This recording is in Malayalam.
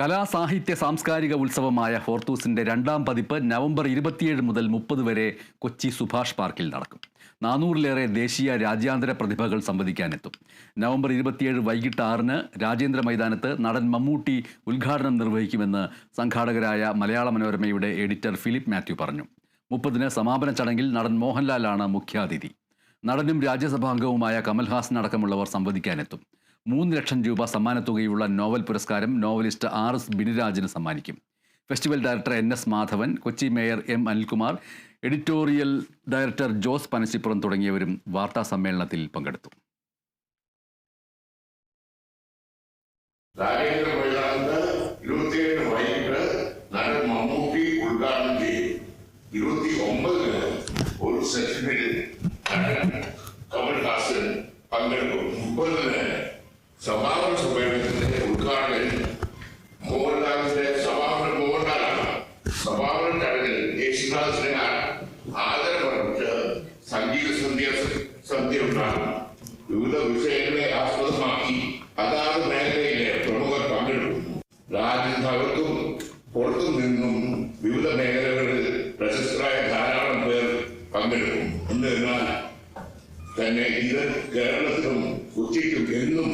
കലാ സാഹിത്യ സാംസ്കാരിക ഉത്സവമായ ഫോർത്തൂസിന്റെ രണ്ടാം പതിപ്പ് നവംബർ ഇരുപത്തിയേഴ് മുതൽ മുപ്പത് വരെ കൊച്ചി സുഭാഷ് പാർക്കിൽ നടക്കും. നാനൂറിലേറെ ദേശീയ രാജ്യാന്തര പ്രതിഭകൾ സംവദിക്കാനെത്തും. നവംബർ ഇരുപത്തിയേഴ് വൈകിട്ട് ആറിന് രാജേന്ദ്ര മൈതാനത്ത് നടൻ മമ്മൂട്ടി ഉദ്ഘാടനം നിർവഹിക്കുമെന്ന് സംഘാടകരായ മലയാള മനോരമയുടെ എഡിറ്റർ ഫിലിപ്പ് മാത്യു പറഞ്ഞു. മുപ്പതിന് സമാപന ചടങ്ങിൽ നടൻ മോഹൻലാലാണ് മുഖ്യാതിഥി. നടനും രാജ്യസഭാംഗവുമായ കമൽഹാസൻ അടക്കമുള്ളവർ സംവദിക്കാനെത്തും. മൂന്ന് ലക്ഷം രൂപ സമ്മാനത്തുകയുള്ള നോവൽ പുരസ്കാരം നോവലിസ്റ്റ് ആർ എസ് ബിനിരാജിന് സമ്മാനിക്കും. Festival director N S Madhavan Kochi mayor M Anilkumar editorial director Jose Panashippuram തുടങ്ങിയവരും വാർത്താ സമ്മേളനത്തിൽ പങ്കെടുത്തു. ഒമ്പതിന് ഒരു സെഷനിൽ കമൽഹാസൻ പങ്കെടുക്കും. മുപ്പതിന് സമാപന സമ്മേളനത്തിന്റെ ഉദ്ഘാടകൻ മോഹൻലാലിന്റെ സമാപന മോഹൻലാലാണ്. സമാപന ചടങ്ങിൽ യേശുദാസിനെ ആദരമർപ്പിച്ച് സംഗീത സന്ധ്യ സന്ധ്യ ഉണ്ടാകും. വിവിധ വിഷയങ്ങളെ ആസ്പദമാക്കി അതാത് മേഖലയിലെ പ്രമുഖർ പങ്കെടുക്കും രാജ്യത്തകത്തും പുറത്തു നിന്നും വിവിധ മേഖലകളിൽ പ്രശസ്തരായ ധാരാളം പേർ പങ്കെടുക്കും. എന്നിരുന്നാൽ തന്നെ ഇത് കേരളത്തിലും കൊച്ചിക്കും എന്നും